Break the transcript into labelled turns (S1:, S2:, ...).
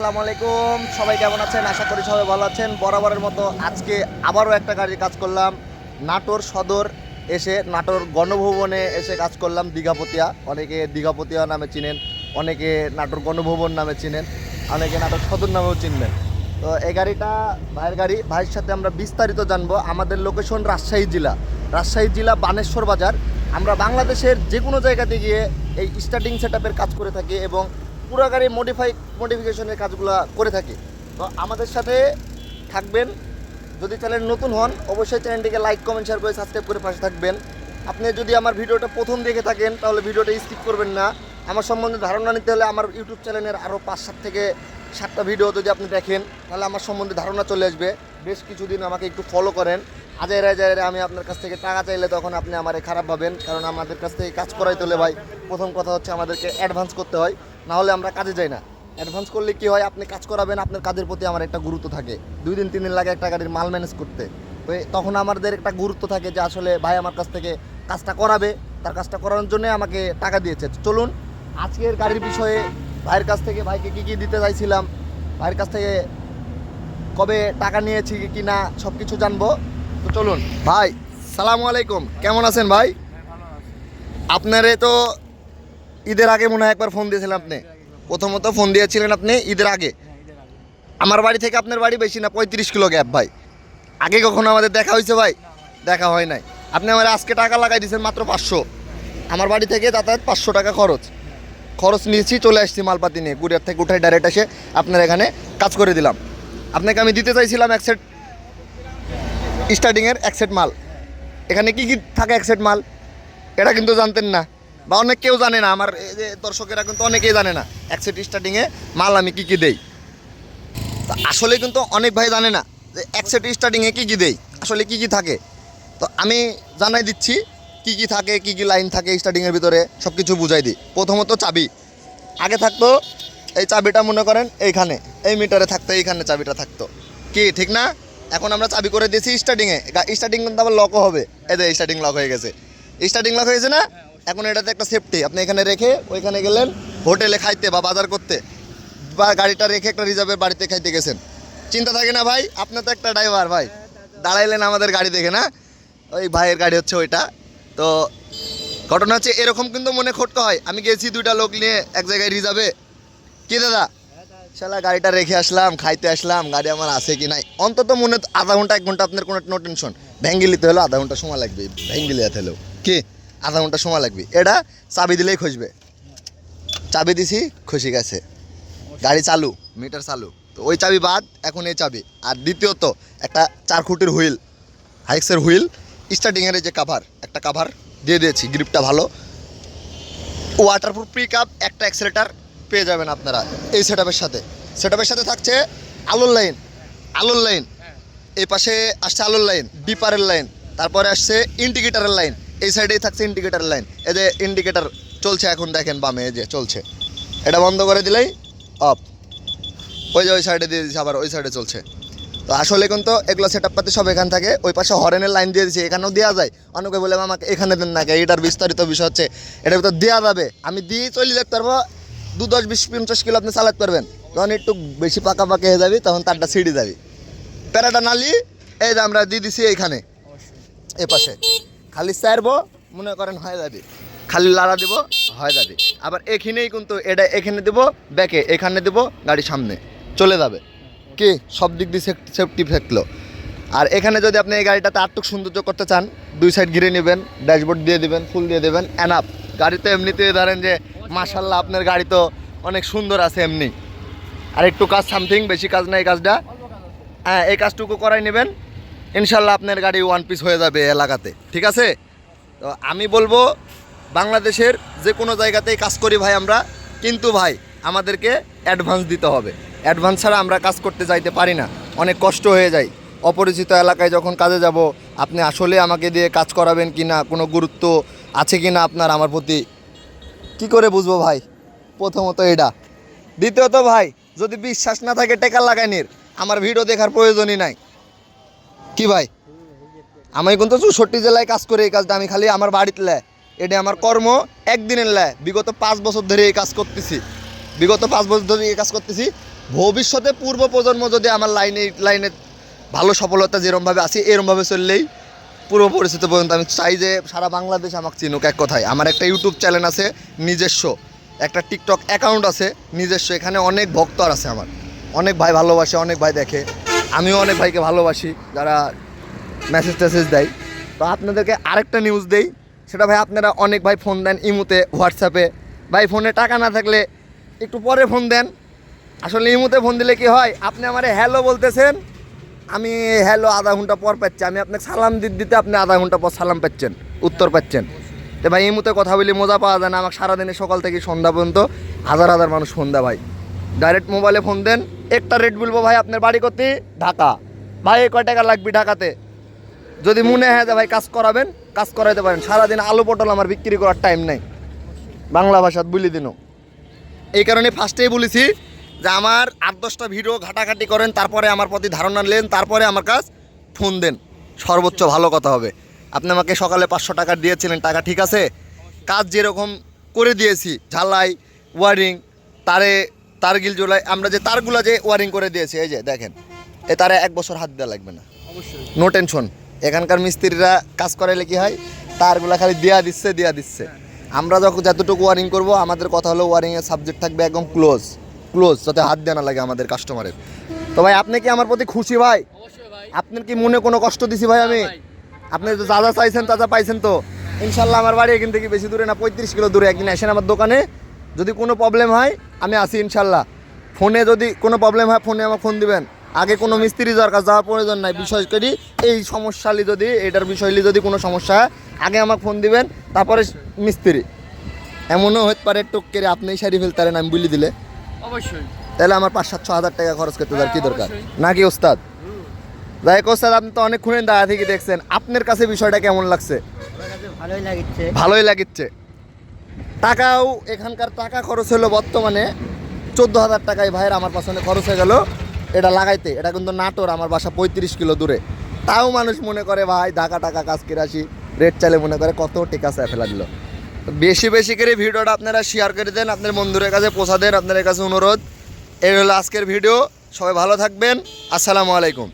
S1: আসসালামু আলাইকুম। সবাই কেমন আছেন? আশা করি সবাই ভালো আছেন। বরাবরের মতো আজকে আবারও একটা গাড়ির কাজ করলাম। নাটোর সদর এসে, নাটোর গণভবনে এসে কাজ করলাম দীঘাপতিয়া। অনেকে দীঘাপতিয়া নামে চিনেন, অনেকে নাটোর গণভবন নামে চিনেন, অনেকে নাটোর সদর নামেও চিনবেন। তো এই গাড়িটা ভাইয়ের গাড়ি। ভাইয়ের সাথে আমরা বিস্তারিত জানব। আমাদের লোকেশন রাজশাহী জেলা। রাজশাহী জেলা বানেশ্বর বাজার। আমরা বাংলাদেশের যে কোনো জায়গাতে গিয়ে এই স্টার্টিং সেট কাজ করে থাকি এবং পুরো মডিফাই মডিফিকেশনের কাজগুলো করে থাকি। তো আমাদের সাথে থাকবেন। যদি চ্যানেল নতুন হন, অবশ্যই চ্যানেলটিকে লাইক কমেন্ট শেয়ার করে সাবস্ক্রাইব করে পাশে থাকবেন। আপনি যদি আমার ভিডিওটা প্রথম দেখে থাকেন, তাহলে ভিডিওটা স্কিপ করবেন না। আমার সম্বন্ধে ধারণা নিতে হলে আমার ইউটিউব চ্যানেলের আরও পাঁচ সাত থেকে সাতটা ভিডিও যদি আপনি দেখেন, তাহলে আমার সম্বন্ধে ধারণা চলে আসবে। বেশ কিছুদিন আমাকে একটু ফলো করেন। আজায় রাজায় আমি আপনার কাছ থেকে টাকা চাইলে তখন আপনি আমারে খারাপ ভাবেন, কারণ আমাদের কাছ থেকে কাজ করাইতে হলে ভাই, প্রথম কথা হচ্ছে আমাদেরকে অ্যাডভান্স করতে হয়। না হলে আমরা কাজে যাই না। অ্যাডভান্স করলে কি হয়, আপনি কাজ করাবেন, আপনার কাজের প্রতি আমার একটা গুরুত্ব থাকে। দুই দিন, তিন দিন লাগে একটা গাড়ির মাল ম্যানেজ করতে। তো তখন আমাদের একটা গুরুত্ব থাকে যে আসলে ভাই আমার কাছ থেকে কাজটা করাবে, তার কাজটা করানোর জন্য আমাকে টাকা দিয়েছে। চলুন, আজকের গাড়ির বিষয়ে ভাইয়ের কাছ থেকে ভাইকে কী কী দিতে চাইছিলাম, ভাইয়ের কাছ থেকে কবে টাকা নিয়েছি, কি না সব কিছু জানব। তো চলুন, ভাই, সালামু আলাইকুম। কেমন আছেন ভাই? আপনারে তো ঈদের আগে মনে হয় একবার ফোন দিয়েছিলেন আপনি? প্রথমত ফোন দিয়েছিলেন আপনি ঈদের আগে। আমার বাড়ি থেকে আপনার বাড়ি বেশি না, পঁয়ত্রিশ কিলো গ্যাপ ভাই। আগে কখনো আমাদের দেখা হয়েছে ভাই? দেখা হয় নাই। আপনি আমার আজকে টাকা লাগাই দিয়েছেন মাত্র পাঁচশো। আমার বাড়ি থেকে যাতায়াত পাঁচশো টাকা খরচ। খরচ নিয়েছি, চলে আসছি মালপাতি নিয়ে। কুরিয়ার থেকে উঠাই ডাইরেক্ট এসে আপনার এখানে কাজ করে দিলাম। আপনাকে আমি দিতে চাইছিলাম এক সেট স্টার্টিংয়ের এক সেট মাল। এখানে কি কি থাকে এক সেট মাল? এটা কিন্তু জানতেন না। বা অনেক কেউ জানে না, আমার এই যে দর্শকেরা কিন্তু অনেকেই জানে না, এক সেট স্টার্টিংয়ে মাল আমি কি কি দেই। তা আসলে কিন্তু অনেক ভাই জানে না যে এক সেট স্টার্টিংয়ে কী কী দেই, আসলে কি কি থাকে। তো আমি জানাই দিচ্ছি, কি কি থাকে, কি কি লাইন থাকে স্টার্টিংয়ের ভিতরে সব কিছু বুঝাই দিই। প্রথমত চাবি, আগে থাকতো এই চাবিটা মনে করেন এইখানে, এই মিটারে থাকতো, এইখানে চাবিটা থাকতো। কি, ঠিক না? এখন আমরা চাবি করে দিয়েছি স্টার্টিংয়ে স্টার্টিং কিন্তু আবার লকও হবে। এই যে স্টার্টিং লক হয়ে গেছে। স্টার্টিং লক হয়েছে না? এখন এটাতে একটা সেফটি আপনি এখানে রেখে ওইখানে গেলেন, হোটেলে খাইতে বা বাজার করতে, বা গাড়িটা রেখে একটা রিজার্ভের বাড়িতে খাইতে গেছেন। চিন্তা থাকে না ভাই আপনার তো একটা ড্রাইভার ভাই। দাঁড়াইলেন আমাদের গাড়ি দেখে না? ওই ভাইয়ের গাড়ি হচ্ছে ওইটা। তো ঘটনা হচ্ছে এরকম কিন্তু মনে খটকা হয়। আমি গেছি দুইটা লোক নিয়ে এক জায়গায় রিজার্ভে। কি দাদা? শালা গাড়িটা রেখে আসলাম, খাইতে আসলাম, গাড়ি আমার আছে কি নাই? অন্তত মনে আধা ঘণ্টা, এক ঘণ্টা আপনার কোনো টেনশন ভ্যাঙ্গিলিতে হলেও আধা ঘণ্টা সময় লাগবে ভ্যাঙ্গিলিয়াতে হলেও। কি? আধা ঘণ্টা সময় লাগবে। এটা চাবি দিলেই খুঁজবে চাবি দিছি খুশি গেছে। গাড়ি চালু, মিটার চালু। তো ওই চাবি বাদ, এখন এই চাবি। আর দ্বিতীয়ত, একটা চার ফুটের হুইল, হাইক্সের হুইল স্টার্টিংয়ের যে কাভার একটা কাভার দিয়ে দিয়েছি গ্রিপটা ভালো। ওয়াটারপ্রুফ পিক আপ একটা অ্যাক্সেলেটার পেয়ে যাবেন আপনারা এই সেট সাথে। সেট সাথে থাকছে আলোর লাইন আলোর লাইন এই পাশে আসছে আলোর লাইন ডিপারের লাইন তারপরে আসছে ইন্ডিকেটারের লাইন এই সাইডেই থাকছে ইন্ডিকেটার লাইন এই যে ইন্ডিকেটার চলছে এখন, দেখেন বামে যে চলছে। এটা বন্ধ করে দিলেই অফ ওই যে ওই সাইডে দিয়ে দিচ্ছে আবার ওই সাইডে চলছে। তো আসলে কিন্তু এগুলো সেট আপ পাতি সব এখান থাকে। ওই পাশে হরেনের লাইন দিয়ে দিচ্ছে এখানেও দেওয়া যায়। অনেকে বলে আমাকে এখানে দেন না কে?" এটার বিস্তারিত বিষয় হচ্ছে এটা তো দেওয়া যাবে। আমি দিয়ে চলে যেতে পারব। দু দশ বিশ পঞ্চাশ কিলো আপনি চালাতে পারবেন যখন একটু বেশি পাকা পাকা হয়ে যাবি, তখন তারটা ছিঁড়ে যাবি। প্যারাটা নালি, এই যে আমরা দিয়ে দিছি এইখানে। এ পাশে। খালি চারবো মনে করেন হয়ে যাবে। খালি লাড়া দিব, হয়ে যাবে। আবার এখানেই কিন্তু এটা এখানে দিব, ব্যাকে এখানে দিব, গাড়ি সামনে। চলে যাবে। কি? সব দিক দিয়ে সেফটি থাকল। আর এখানে যদি আপনি এই গাড়িটাতে আটটুক সৌন্দর্য করতে চান, দুই সাইড ঘিরে নেবেন ড্যাশবোর্ড দিয়ে দেবেন, ফুল দিয়ে দেবেন অ্যানাপ গাড়িতে এমনিতে ধরেন যে মাশাল্লাহ আপনার গাড়ি তো অনেক সুন্দর আছে এমনি। আর একটু কাজ সামথিং বেশি কাজ না এই কাজটা। হ্যাঁ এই কাজটুকু করাই নেবেন। ইনশাল্লাহ আপনার গাড়ি ওয়ান পিস হয়ে যাবে এলাকাতে। ঠিক আছে? তো আমি বলব, বাংলাদেশের যে কোনো জায়গাতেই কাজ করি ভাই আমরা, কিন্তু ভাই, আমাদেরকে অ্যাডভান্স দিতে হবে। অ্যাডভান্স ছাড়া আমরা কাজ করতে যাইতে পারি না। অনেক কষ্ট হয়ে যায়। অপরিচিত এলাকায় যখন কাজে যাব, আপনি আসলে আমাকে দিয়ে কাজ করাবেন কি না কোনো গুরুত্ব আছে কি না আপনার আমার প্রতি? কি করে বুঝব ভাই? প্রথমত এটা। দ্বিতীয়ত ভাই, যদি বিশ্বাস না থাকে টেকা লাগাইনির, আমার ভিডিও দেখার প্রয়োজনই নাই। কি ভাই? আমি কিন্তু চৌষট্টি জেলায় কাজ করে, এই কাজটা আমি খালি আমার বাড়িতে লে। এটা আমার কর্ম একদিনের লে। বিগত পাঁচ বছর ধরে এই কাজ করতেছি। বিগত পাঁচ বছর ধরে এই কাজ করতেছি। ভবিষ্যতে পূর্ব প্রজন্ম যদি আমার লাইনে লাইনে ভালো সফলতা যেরমভাবে আছে, এরমভাবে চললেই পূর্ব পরিচিত পর্যন্ত আমি চাই যে সারা বাংলাদেশ আমাকে চিনুক এক কথায়। আমার একটা ইউটিউব চ্যানেল আছে, নিজস্ব। একটা টিকটক অ্যাকাউন্ট আছে, নিজস্ব। এখানে অনেক ভক্ত আছে আমার। অনেক ভাই ভালোবাসে, অনেক ভাই দেখে। আমিও অনেক ভাইকে ভালোবাসি, যারা মেসেজ টেসেজ দেয়। তো আপনাদেরকে আরেকটা নিউজ দেই, সেটা ভাই আপনারা অনেক ভাই ফোন দেন ইমুতে হোয়াটসঅ্যাপে ভাই ফোনে টাকা না থাকলে একটু পরে ফোন দেন। আসলে ইমুতে ফোন দিলে কি হয়, আপনি আমারে হ্যালো বলতেছেন, আমি হ্যালো আধা ঘণ্টা পর পাচ্ছি। আমি আপনাকে সালাম দিতে দিতে আপনি আধা ঘণ্টা পর সালাম পাচ্ছেন, উত্তর পাচ্ছেন। তো ভাই এই মুহূর্তে কথা বলি, মজা পাওয়া যায় না। আমাকে সারাদিনে সকাল থেকে সন্ধ্যা পর্যন্ত হাজার হাজার মানুষ ফোন দেয় ভাই। ডাইরেক্ট মোবাইলে ফোন দেন একটা রেট বলব ভাই, আপনার বাড়ি করতে ঢাকা। ভাই কয় টাকা লাগবে ঢাকাতে? যদি মনে হয় যে ভাই কাজ করাবেন, কাজ করাইতে পারেন। সারাদিন আলু পটল আমার বিক্রি করার টাইম নেই। বাংলা ভাষাত বলি দিনও এই কারণে ফার্স্টেই বলেছি যে আমার আট দশটা ভিডিও ঘাটাঘাটি করেন, তারপরে আমার প্রতি ধারণা নেন, তারপরে আমার কাজ ফোন দেন। সর্বোচ্চ ভালো কথা হবে। আপনি আমাকে সকালে পাঁচশো টাকা দিয়েছিলেন, টাকা ঠিক আছে? কাজ যেরকম করে দিয়েছি, ঝালাই ওয়ারিং তারে তারগিল জোলাই আমরা যে তারগুলা যে ওয়ারিং করে দিয়েছি এই যে দেখেন এ তারে এক বছর হাত দেওয়া লাগবে না। নো টেনশন এখানকার মিস্ত্রিরা কাজ করাইলে কি হয় তারগুলা খালি দেয়া দিচ্ছে দেয়া দিচ্ছে। আমরা যখন যতটুকু ওয়ারিং করব আমাদের কথা হলো ওয়ারিংয়ের সাবজেক্ট থাকবে একদম ক্লোজ ক্লোজ যাতে হাত দেওয়া না লাগে আমাদের কাস্টমারের তো ভাই আপনি কি আমার প্রতি খুশি ভাই? আপনার কি মনে কোনো কষ্ট দিছি ভাই আমি? আপনি তো যা যা চাইছেন তা যা পাইছেন তো। ইনশাল্লাহ আমার বাড়ি এখান থেকে বেশি দূরে না পঁয়ত্রিশ কিলো দূরে। একদিন আসেন আমার দোকানে যদি কোনো প্রবলেম হয় আমি আসি ইনশাল্লাহ। ফোনে যদি কোনো প্রবলেম হয় ফোনে আমার ফোন দিবেন। আগে কোনো মিস্ত্রি দরকার যাওয়ার প্রয়োজন নাই। বিষয় করি এই সমস্যালি যদি এটার বিষয়লি যদি কোনো সমস্যা হয় আগে আমাকে ফোন দিবেন তারপরে মিস্ত্রি। এমনও হতে পারে টুক করে আপনি সারি ফেলতারেন আমি বলি দিলে।
S2: অবশ্যই।
S1: তাহলে আমার পাঁচ সাতশো হাজার টাকা খরচ করতে তার কি
S2: হ্যাঁ,
S1: দরকার?
S2: অবশ্যই।
S1: নাকি ওস্তাদ? যাই হোক ওস্তাদ আপনি তো অনেকক্ষণ দাঁড়া থেকে দেখছেন। আপনার কাছে বিষয়টা কেমন লাগছে?
S3: ভালোই লাগিচ্ছে।
S1: ভালোই লাগিচ্ছে। টাকাও এখানকার টাকা খরচ হলো বর্তমানে চোদ্দ হাজার টাকায় ভাইয়ের আমার পাশনে খরচ হয়ে গেল। এটা লাগাইতে, এটা কিন্তু নাটোর, আমার বাসা পঁয়ত্রিশ কিলো দূরে। তাও মানুষ মনে করে, ভাই, ঢাকা টাকা কাজ করে আসি। রেট চালে মনে করে, কত টেকা চায় ফেলা দিল? বেশি বেশি করে ভিডিওটা আপনারা শেয়ার করে দেন, আপনার বন্ধুদের কাছে পৌঁছা দেন, আপনাদের কাছে অনুরোধ। এই হলো আজকের ভিডিও। সবাই ভালো থাকবেন। আসসালামু আলাইকুম।